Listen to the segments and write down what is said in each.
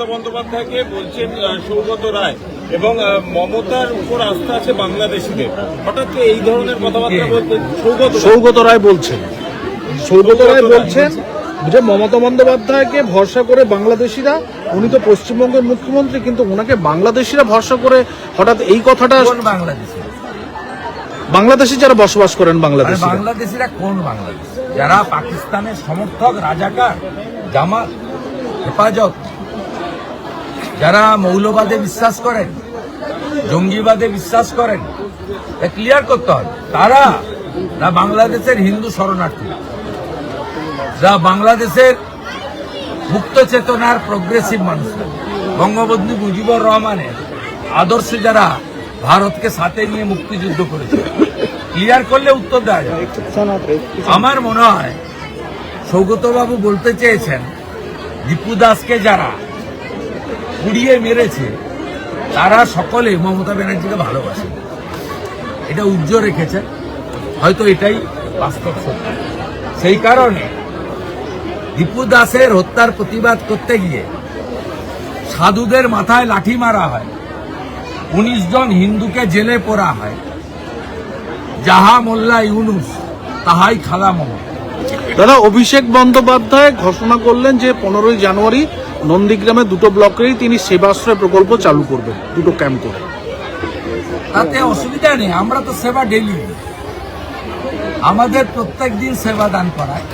মমতা বন্দ্যোপাধ্যায়কে বলছেন সৌগত রায় এবং মমতার উপর আস্থা আছে বাংলাদেশিদের। হঠাৎ করে এই ধরনের কথাবার্তা বলতেন সৌগত সৌগত রায় বলছেন। সৌগত রায় বলছেন যে মমতা বন্দ্যোপাধ্যায়কে ভরসা করে বাংলাদেশিরা উনি তো পশ্চিমবঙ্গের মুখ্যমন্ত্রী কিন্তু ওনাকে বাংলাদেশিরা ভরসা করে হঠাৎ এই কথাটা বাংলাদেশি? বাংলাদেশি যারা বসবাস করেন মানে বাংলাদেশে বাংলাদেশিরা কোন বাংলাদেশ? যারা পাকিস্তানের সমর্থক রাজাকার জামাত হেফাজত যারা মৌলবাদে বিশ্বাস করেন, জঙ্গিবাদে বিশ্বাস করেন ক্লিয়ার করতে হবে তারা না বাংলাদেশের হিন্দু শরণার্থী। যা বাংলাদেশের মুক্ত চেতনার প্রগ্রেসিভ মানুষ। বঙ্গবন্ধু মুজিবুর রহমানের আদর্শ যারা ভারতকে সাথে নিয়ে মুক্তিযুদ্ধ করেছে। ক্লিয়ার করলে উত্তর দেওয়া যাবে। আমার মনে হয় সৌগতবাবু বলতে চেয়েছেন, দীপু দাসকে যারা পুড়িয়ে মেরেছে, তারা সকলে মমতা ব্যানার্জিকে ভালোবাসে। এটা উজ্জ্বল রেখেছে, হয়তো এটাই বাস্তব সত্য। সেই কারণে দীপু দাসের হত্যার প্রতিবাদ করতে গিয়ে সাধুদের মাথায় লাঠি মারা হয়, উনিশ জন হিন্দুকে জেলে পড়া হয়। যাহা মোল্লা ইউনুস, তাহাই খালা মোহাম্মদ দাদা, অভিষেক বন্দ্যোপাধ্যায় ঘোষণা করলেন যে পনেরোই জানুয়ারি নন্দীগ্রামে দুটো ব্লকেই তিনি সেবাশ্রয় প্রকল্প চালু করবেন, দুটো ক্যাম্প করে। তাতে অসুবিধা নেই, আমরা তো সেবা ডেলি আমাদের প্রত্যেক দিন সেবা দান করায়।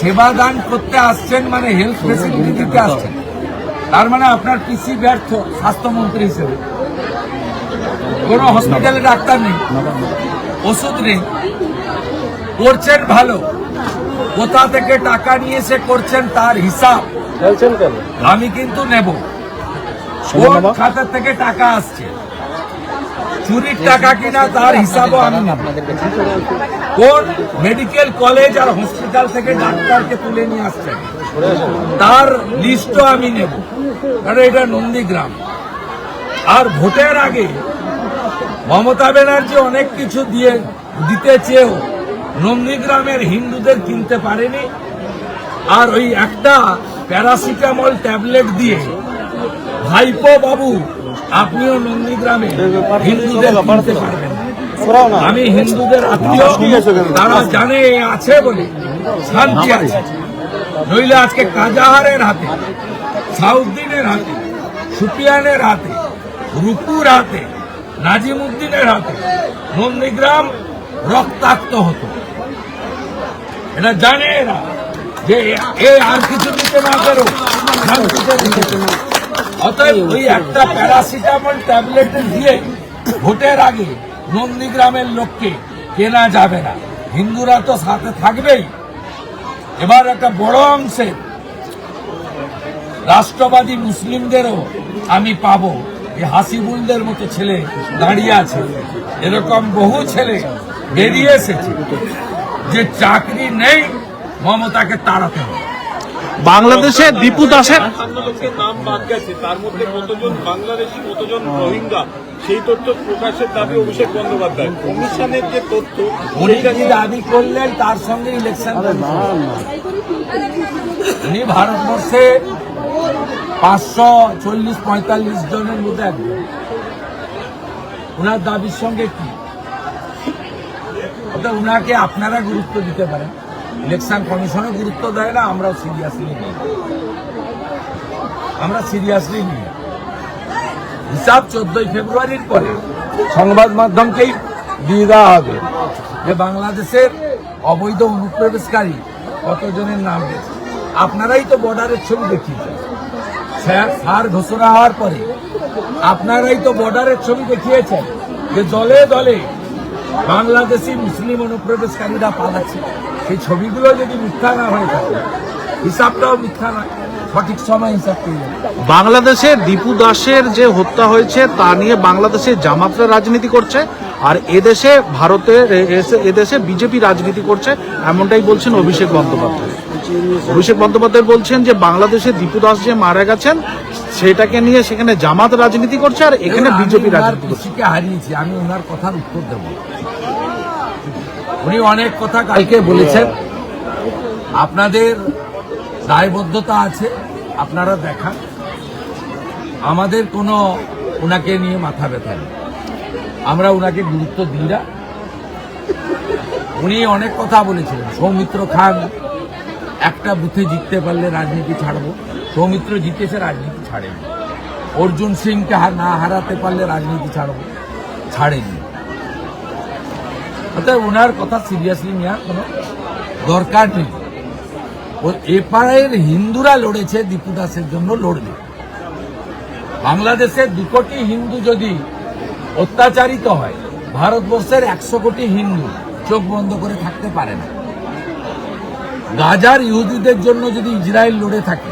সেবা দান করতে আসছেন মানে হেলথ ফেসিলিটি দিতে আসছেন। তার মানে আপনার পিসি ব্যর্থ, স্বাস্থ্যমন্ত্রী হিসেবে। কোনো হসপিটালে ডাক্তার নেই, ওষুধ নেই। করছেন ভালো কোথা থেকে টাকা নিয়ে সে করছেন তার হিসাব? আমি কিন্তু নেব। কোন খাতা থেকে টাকা আসছে? চুরির টাকা কিনা তার হিসাবও আমি কোন মেডিকেল কলেজ আর হসপিটাল থেকে ডাক্তারকে তুলে নিয়ে আসছেন? তার লিস্টও আমি নেব। কারণ এটা নন্দীগ্রাম। আর ভোটের আগে মমতা ব্যানার্জি অনেক কিছু দিয়ে দিতে চেয়েও নন্দীগ্রামের হিন্দুদের কিনতে পারেনি। আর ওই একটা প্যারাসিটামল ট্যাবলেট দিয়ে ভাইপো বাবু, আপনিও নন্দীগ্রামে হিন্দুদের কিনতে পারবেন। আমি হিন্দুদের আত্মীয়, তারা জানে, আছে বলে। শান্তি আছে। নইলে আজকে কাজাহারের হাতে, সাউদ্দিনের হাতে, সুপিয়ানের হাতে, রুকুর হাতে, নাজিমুদ্দিনের হাতে, নন্দীগ্রাম রক্তাক্ত হতো। এটা জানে এরা যে এ আর কিছু দিতে না পারো অতএব ওই একটা প্যারাসিটামল ট্যাবলেট দিয়ে ভোটের আগে নন্দীগ্রামের লোককে কেনা যাবে না। হিন্দুরা তো সাথে থাকবেই। এবার একটা বড় অংশের রাষ্ট্রবাদী মুসলিমদেরও আমি পাবো। এই হাসিবুলদের মতো ছেলে দাঁড়িয়ে আছে। এরকম বহু ছেলে বেরিয়ে এসেছে যে চাকরি নেই মমতাকে তাড়াতে হবে। বাংলাদেশে দীপু দাসের লোকের নাম বাদ গেছে। তার মধ্যে কতজন বাংলাদেশি কতজন রোহিঙ্গা? সেই তথ্য প্রকাশের দাবি অভিষেক বন্দ্যোপাধ্যায়। কমিশনের যে তথ্য উনি দাবি করলেন? তার সঙ্গে ইলেকশন উনি ভারতবর্ষে পাঁচশো চল্লিশ পঁয়তাল্লিশ জনের মধ্যে একজন। ওনার দাবির সঙ্গে কি? অর্থাৎ উনাকে আপনারা গুরুত্ব দিতে পারেন। ইলেকশন কমিশনও গুরুত্ব দেয় না, আমরাও সিরিয়াসলি নিই। আমরা সিরিয়াসলি নিই। হিসাব চোদ্দই ফেব্রুয়ারির পরে সংবাদ মাধ্যমকেই দিয়ে দেওয়া হবে যে বাংলাদেশের অবৈধ অনুপ্রবেশকারী কতজনের নাম আপনারাই তো বর্ডারের ছবি দেখিয়েছেন। সার ঘোষণা হওয়ার পরে আপনারাই তো বর্ডারের ছবি দেখিয়েছেন যে দলে দলে বাংলাদেশি মুসলিম অনুপ্রবেশকারীরা পালাচ্ছে। সেই ছবিগুলো যদি মিথ্যা না হয়ে থাকে, হিসাবটাও মিথ্যা নয়, সঠিক সময় হিসাব বাংলাদেশে দীপু দাসের যে হত্যা হয়েছে, তা নিয়ে বাংলাদেশে জামাতরা রাজনীতি করছে, আর এদেশে ভারতের এদেশে বিজেপি রাজনীতি করছে, এমনটাই বলছেন অভিষেক বন্দ্যোপাধ্যায়। অভিষেক বন্দ্যোপাধ্যায় বলছেন যে বাংলাদেশে দীপু দাস যে মারা গেছেন সেটাকে নিয়ে সেখানে জামাত রাজনীতি করছে আর এখানে বিজেপি রাজনীতি করছে। হারিয়েছি আমি ওনার কথার উত্তর দেব। উনি অনেক কথা কালকে বলেছেন। আপনাদের দায়বদ্ধতা আছে আপনারা দেখান। আমাদের কোনো ওনাকে নিয়ে মাথা ব্যথা নেই। আমরা ওনাকে গুরুত্ব দিই না। উনি অনেক কথা বলেছিলেন। সৌমিত্র খান একটা বুথে জিততে পারলে রাজনীতি ছাড়বো। সৌমিত্র জিতেছে, রাজনীতি ছাড়েনি। অর্জুন সিংকে না হারাতে পারলে রাজনীতি ছাড়বো। ছাড়েনি। অর্থাৎ ওনার কথা সিরিয়াসলি নেওয়ার কোনো দরকার নেই। ও এপারের হিন্দুরা লড়েছে, দীপু দাসের জন্য লড়বে। বাংলাদেশের দু কোটি হিন্দু যদি অত্যাচারিত হয়, ভারতবর্ষের একশো কোটি হিন্দু চোখ বন্ধ করে থাকতে পারে না। গাজার ইহুদিদের জন্য যদি ইসরায়েল লড়ে থাকে,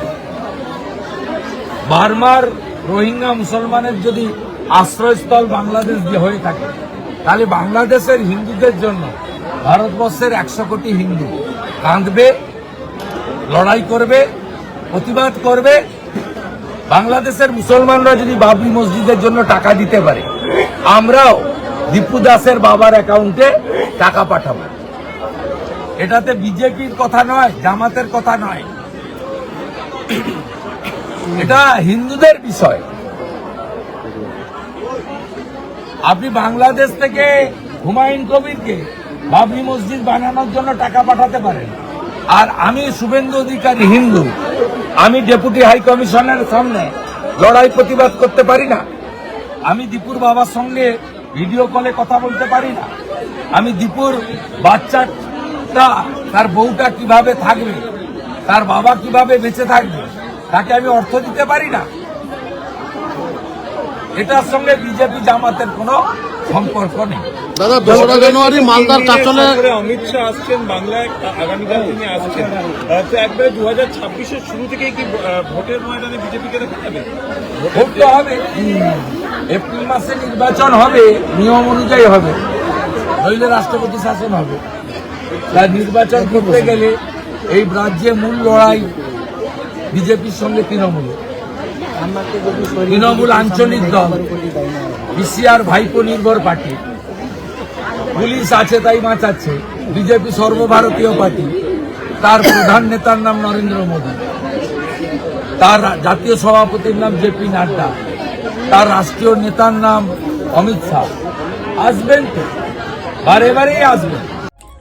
বার্মার রোহিঙ্গা মুসলমানের যদি আশ্রয়স্থল বাংলাদেশ দিয়ে হয়ে থাকে, তাহলে বাংলাদেশের হিন্দুদের জন্য ভারতবর্ষের একশো কোটি হিন্দু কাঁদবে, লড়াই করবে, প্রতিবাদ করবে। বাংলাদেশের মুসলমানরা যদি বাবরি মসজিদের জন্য টাকা দিতে পারে, আমরাও দীপু দাসের বাবার অ্যাকাউন্টে টাকা পাঠাবো। এটাতে বিজেপির কথা নয়, জামাতের কথা নয়। এটা হিন্দুদের বিষয়। আপনি বাংলাদেশ থেকে হুমায়ুন কবিরকে বাবরি মসজিদ বানানোর জন্য টাকা পাঠাতে পারেন। আর আমি শুভেন্দু অধিকারী হিন্দু, আমি ডেপুটি হাই কমিশনের সামনে লড়াই প্রতিবাদ করতে পারি না। আমি দীপুর বাবার সঙ্গে ভিডিও কলে কথা বলতে পারি না। আমি দীপুর বাচ্চাটা তার বউটা কীভাবে থাকবে? তার বাবা কীভাবে বেঁচে থাকবে? তাকে আমি অর্থ দিতে পারি না। এটার সঙ্গে বিজেপি জামাতের কোনো সম্পর্ক নেই। দাদা দোসরা জানুয়ারি মালদার চাচলে অমিত শাহ আসছেন বাংলায় আগামীকাল তিনি আসছেন। তো একবারে দু হাজার ছাব্বিশের শুরু থেকেই কি ভোটের ময়দানে বিজেপিকে দেখা যাবে? ভোট তো হবে। এপ্রিল মাসে নির্বাচন হবে নিয়ম অনুযায়ী হবে। নইলে রাষ্ট্রপতি শাসন হবে। তাই নির্বাচন করতে গেলে এই রাজ্যে মূল লড়াই বিজেপির সঙ্গে তৃণমূল। তৃণমূল আঞ্চলিক দল, বিসিআর ভাইপো নির্ভর পার্টি। পুলিশ আছে তাই বাঁচাচ্ছে, বিজেপি সর্বভারতীয় পার্টি। তার প্রধান নেতার নাম নরেন্দ্র মোদী। তার জাতীয় সভাপতির নাম জেপি নাড্ডা। তার রাষ্ট্রীয় নেতার নাম অমিত শাহ। আসবেন তো? বারে বারেই আসবেন।